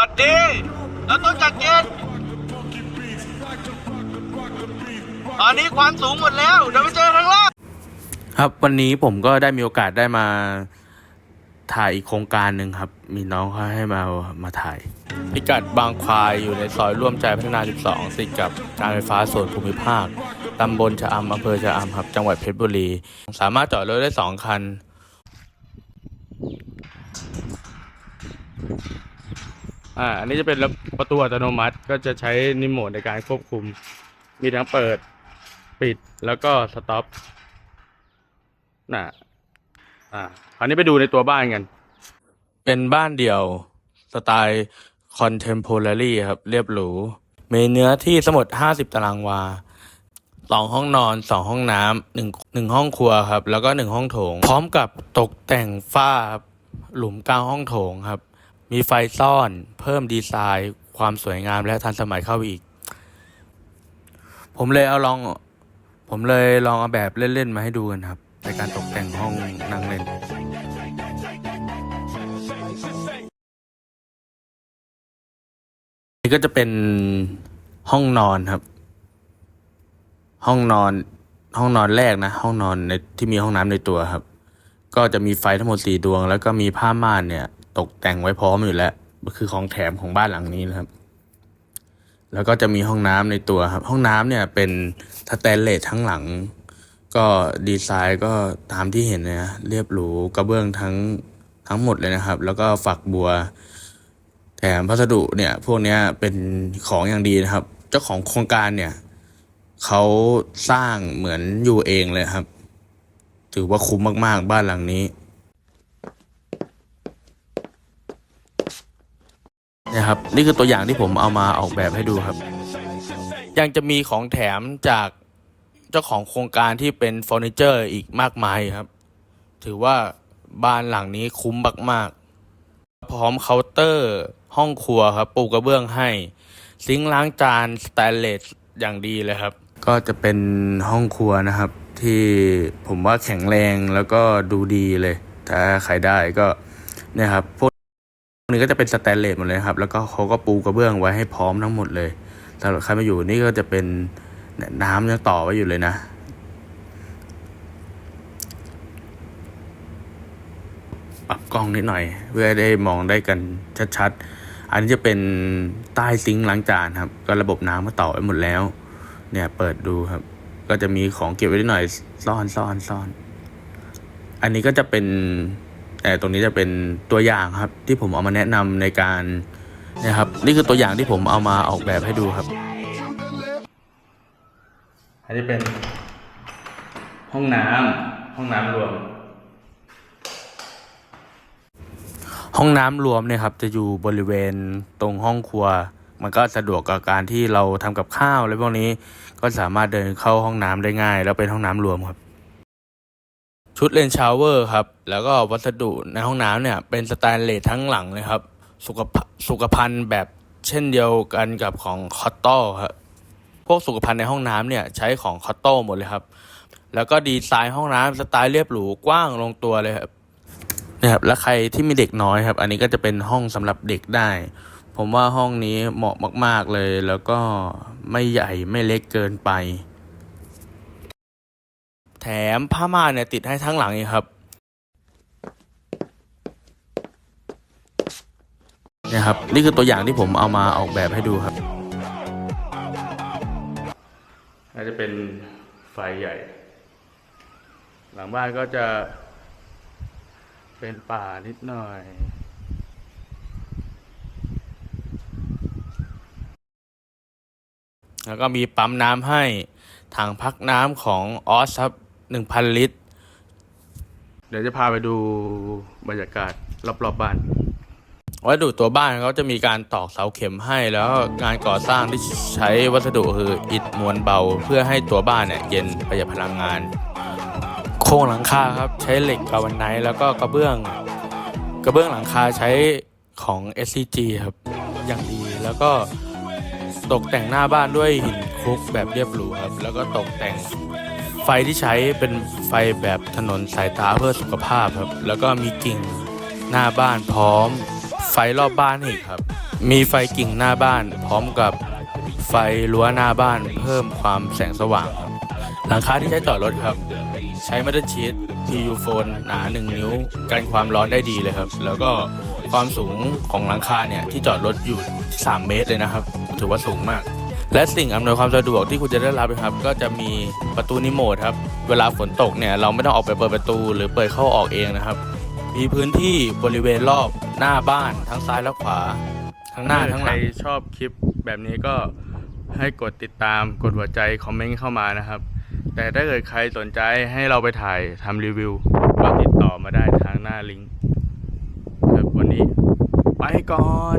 วัสดีแล้วต้นจากเย็นตอนนี้ความสูงหมดแล้วเดี๋ยวไปเจอข้างล่างครับวันนี้ผมก็ได้มีโอกาสได้มาถ่ายอีกโครงการหนึ่งครับ มีน้องเขาให้มามาถ่าย พิกัดบางควายอยู่ในซอยร่วมใจพัฒนา 12 ติดกับการไฟฟ้าส่วนภูมิภาค ตำบลชะอำอำเภอชะอำครับ จังหวัดเพชรบุรี สามารถจอดรถได้ 2 คัน อ่า อันนี้จะเป็นประตูอัตโนมัติ ก็จะใช้นิโมดในการควบคุม มีทั้งเปิด ปิด แล้วก็สต็อปน่ะ อ่าคราวนี้ไปดูในตัวบ้านกัน เป็นบ้านเดี่ยวสไตล์คอนเทม p o r a r y ครับ เรียบหรู มีเนื้อที่สมด50ตารางวาสองห้องนอนสองห้องน้ำหนึ่งหนึ่งห้องครัวครับ แล้วก็หนึ่งห้องโถง พร้อมกับตกแต่งฝ้าหลุมกลางห้องโถงครับ มีไฟซ่อนเพิ่มดีไซน์ ความสวยงามและทันสมัยเข้าไปอีก ผมเลยเอาลอง ผมเลยลองเอาแบบเล่น ๆ มาให้ดูกันครับ ในการตกแต่งห้องนั่งเล่นนี่ก็จะเป็นห้องนอนครับ ห้องนอน ห้องนอนแรกนะ ห้องนอนในที่มีห้องน้ำในตัวครับ ก็จะมีไฟทั้งหมดสี่ดวง แล้วก็มีผ้าม่านเนี่ย ตกแต่งไว้พร้อมอยู่แล้วคือของแถมของบ้านหลังนี้นะครับ แล้วก็จะมีห้องน้ำในตัวครับ ห้องน้ำเนี่ยเป็นสแตนเลสทั้งหลัง ก็ดีไซน์ก็ตามที่เห็นนะเรียบหรูกระเบื้องทั้งทั้งหมดเลยนะครับ แล้วก็ฝักบัว แถมพัสดุเนี่ย พวกเนี้ยเป็นของอย่างดีนะครับ เจ้าของโครงการเนี่ยเขาสร้างเหมือนอยู่เองเลยครับ ถือว่าคุ้มมากๆบ้านหลังนี้ นะครับนี่คือตัวอย่างที่ผมเอามาออกแบบให้ดูครับ ยังจะมีของแถมจากเจ้าของโครงการที่เป็นเฟอร์นิเจอร์อีกมากมายครับ ถือว่าบ้านหลังนี้คุ้มมากๆ พร้อมเคาน์เตอร์ห้องครัวครับปูกระเบื้องให้ ซิงค์ล้างจานสแตนเลสอย่างดีเลยครับ ก็จะเป็นห้องครัวนะครับ ที่ผมว่าแข็งแรงแล้วก็ดูดีเลย ถ้าใครได้ก็เนี่ยครับพวก นี้ก็จะเป็นสแตนเลสหมดเลยครับ แล้วก็เขาก็ปูกระเบื้องไว้ให้พร้อมทั้งหมดเลยสำหรับใครมาอยู่นี่ก็จะเป็นน้ำยังต่อไว้อยู่เลยนะ ปรับกล้องนิดหน่อย เพื่อได้มองได้กันชัดๆ อันนี้จะเป็นใต้ซิงค์ล้างจานครับ ก็ระบบน้ำก็ต่อไว้หมดแล้ว เนี่ยเปิดดูครับ ก็จะมีของเก็บไว้นิดหน่อย ซ่อนซ่อนซ่อน อันนี้ก็จะเป็น แต่ตรงนี้จะเป็นตัวอย่างครับที่ผมเอามาแนะนำในการนี่ยครับ นี่คือตัวอย่างที่ผมเอามาออกแบบให้ดูครับ อันนี้เป็นห้องน้ำห้องน้ำรวม ห้องน้ำรวมเนี่ยครับ จะอยู่บริเวณตรงห้องครัว มันก็สะดวกกับการที่เราทำกับข้าวอะไรพวกนี้ ก็สามารถเดินเข้าห้องน้ำได้ง่าย แล้วเป็นห้องน้ำรวมครับ ชุดเลนชาวเวอร์ครับ แล้วก็วัสดุในห้องน้ำเนี่ย เป็นสแตนเลสทั้งหลังเลยครับ สุขภาสุขภัณฑ์แบบเช่นเดียวกันกับของคอตโต้ครับ พวกสุขภัณฑ์ในห้องน้ำเนี่ยใช้ของคอตโต้หมดเลยครับ แล้วก็ดีไซน์ห้องน้ำสไตล์เรียบหรูกว้างลงตัวเลยครับนะครับแล้วใครที่มีเด็กน้อยครับ อันนี้ก็จะเป็นห้องสำหรับเด็กได้ ผมว่าห้องนี้เหมาะมาก ๆเลย แล้วก็ไม่ใหญ่ไม่เล็กเกินไป แถมผ้าม่านเนี่ยติดให้ทั้งหลังอีกครับเนี่ยครับ นี่คือตัวอย่างที่ผมเอามาออกแบบให้ดูครับ น่าจะเป็นไฟใหญ่ หลังบ้านก็จะเป็นป่านิดหน่อยแล้วก็มีปั๊มน้ำให้ถังพักน้ำของออสครับ หนึ่งพันลิตร เดี๋ยวจะพาไปดูบรรยากาศรอบๆบบ้าน วัสดุตัวบ้านเขาจะมีการตอกเสาเข็มให้แล้วก็งานก่อสร้างที่ใช้วัสดุคืออิฐมวลเบา เพื่อให้ตัวบ้านเนี่ยเย็นประหยัดพลังงาน โครงหลังคาครับใช้เหล็กกาวันไนท์แล้วก็กระเบื้อง กระเบื้องหลังคาใช้ของ SCG ครับอย่างดีแล้วก็ตกแต่งหน้าบ้านด้วยหินคลุกแบบเรียบหรูครับ แล้วก็ตกแต่ง ไฟที่ใช้เป็นไฟแบบถนนสายตาเพื่อสุขภาพครับ แล้วก็มีกิ่งหน้าบ้านพร้อม ไฟรอบบ้านอีกครับ มีไฟกิ่งหน้าบ้าน พร้อมกับไฟรั้วหน้าบ้าน เพิ่มความแสงสว่างครับหลังคาที่ใช้จอรถครับ ใช้มาตรชีต PU โฟนหนา 1 นิ้ว กันความร้อนได้ดีเลยครับ แล้วก็ความสูงของหลังคาเนี่ยที่จอดรถอยู่ 3 เมตรเลยนะครับ ถือว่าสูงมาก และสิ่งอำนวยความสะดวกที่คุณจะได้รับนะครับ ก็จะมีประตูนิโมดครับ เวลาฝนตกเนี่ยเราไม่ต้องออกไปเปิดประตู หรือเปิดเข้าออกเองนะครับ มีพื้นที่บริเวณรอบหน้าบ้านทั้งซ้ายและขวา ทั้งหน้าทั้งหลัง ใครชอบคลิปแบบนี้ก็ให้กดติดตามกดหัวใจคอมเมนต์เข้ามานะครับ แต่ถ้าเกิดใครสนใจให้เราไปถ่ายทำรีวิวก็ติดต่อมาได้ทางหน้าลิงก์ครับวันนี้ ไปก่อน